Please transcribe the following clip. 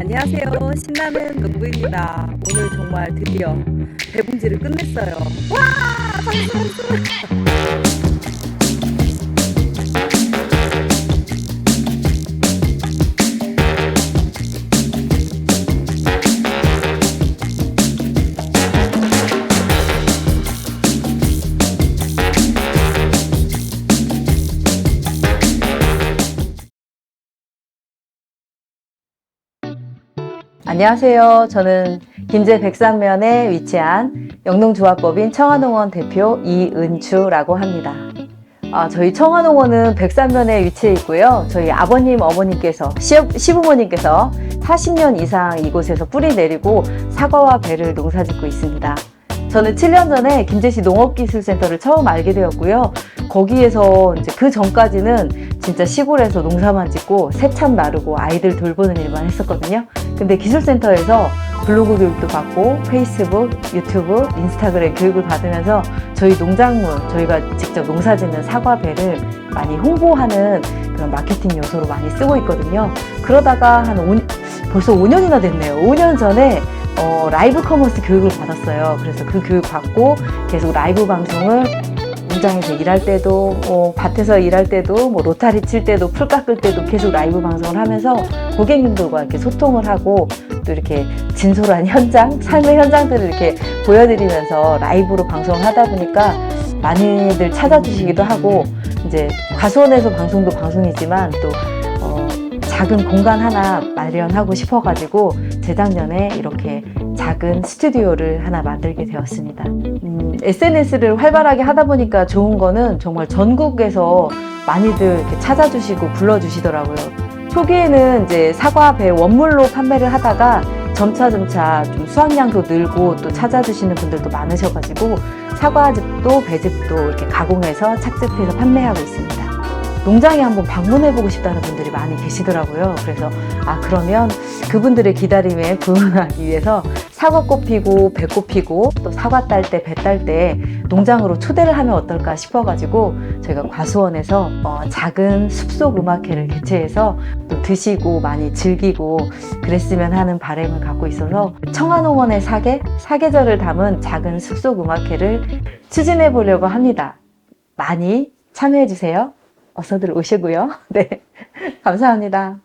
안녕하세요. 신나는 농부입니다. 오늘 정말 드디어 배봉지를 끝냈어요. 와! 박수! 안녕하세요. 저는 김제 백산면에 위치한 영농조합법인 청화농원 대표 이은추라고 합니다. 아, 저희 청화농원은 백산면에 위치해 있고요. 저희 아버님, 어머님께서, 시, 시부모님께서 40년 이상 이곳에서 뿌리 내리고 사과와 배를 농사 짓고 있습니다. 저는 7년 전에 김제시 농업기술센터를 처음 알게 되었고요. 거기에서 이제 그 전까지는 진짜 시골에서 농사만 짓고 새참 나르고 아이들 돌보는 일만 했었거든요. 근데 기술센터에서 블로그 교육도 받고 페이스북, 유튜브, 인스타그램 교육을 받으면서 저희 농작물, 저희가 직접 농사 짓는 사과배를 많이 홍보하는 그런 마케팅 요소로 많이 쓰고 있거든요. 그러다가 한 5, 벌써 5년이나 됐네요. 5년 전에 어, 라이브 커머스 교육을 받았어요. 그래서 그 교육 받고 계속 라이브 방송을 농장에서 일할 때도, 어, 밭에서 일할 때도, 뭐 로타리 칠 때도, 풀 깎을 때도 계속 라이브 방송을 하면서 고객님들과 이렇게 소통을 하고 또 이렇게 진솔한 현장, 삶의 현장들을 이렇게 보여드리면서 라이브로 방송을 하다 보니까 많이들 찾아주시기도 하고 이제 과수원에서 방송도 방송이지만 또 어, 작은 공간 하나 마련하고 싶어가지고 재작년에 이렇게 작은 스튜디오를 하나 만들게 되었습니다. 음, SNS를 활발하게 하다 보니까 좋은 거는 정말 전국에서 많이들 이렇게 찾아주시고 불러주시더라고요. 초기에는 이제 사과 배 원물로 판매를 하다가 점차 점차 좀 수확량도 늘고 또 찾아주시는 분들도 많으셔가지고 사과즙도 배즙도 이렇게 가공해서 착즙해서 판매하고 있습니다. 농장에 한번 방문해보고 싶다는 분들이 많이 계시더라고요. 그래서 아 그러면 그분들의 기다림에 부응하기 위해서 사과꽃 피고 배꽃 피고 또 사과 딸 때 배 딸 때 농장으로 초대를 하면 어떨까 싶어가지고 저희가 과수원에서 어, 작은 숲속 음악회를 개최해서 또 드시고 많이 즐기고 그랬으면 하는 바람을 갖고 있어서 청화농원의 사계 사계절을 담은 작은 숲속 음악회를 추진해 보려고 합니다. 많이 참여해 주세요. 어서들 오시고요. 네. 감사합니다.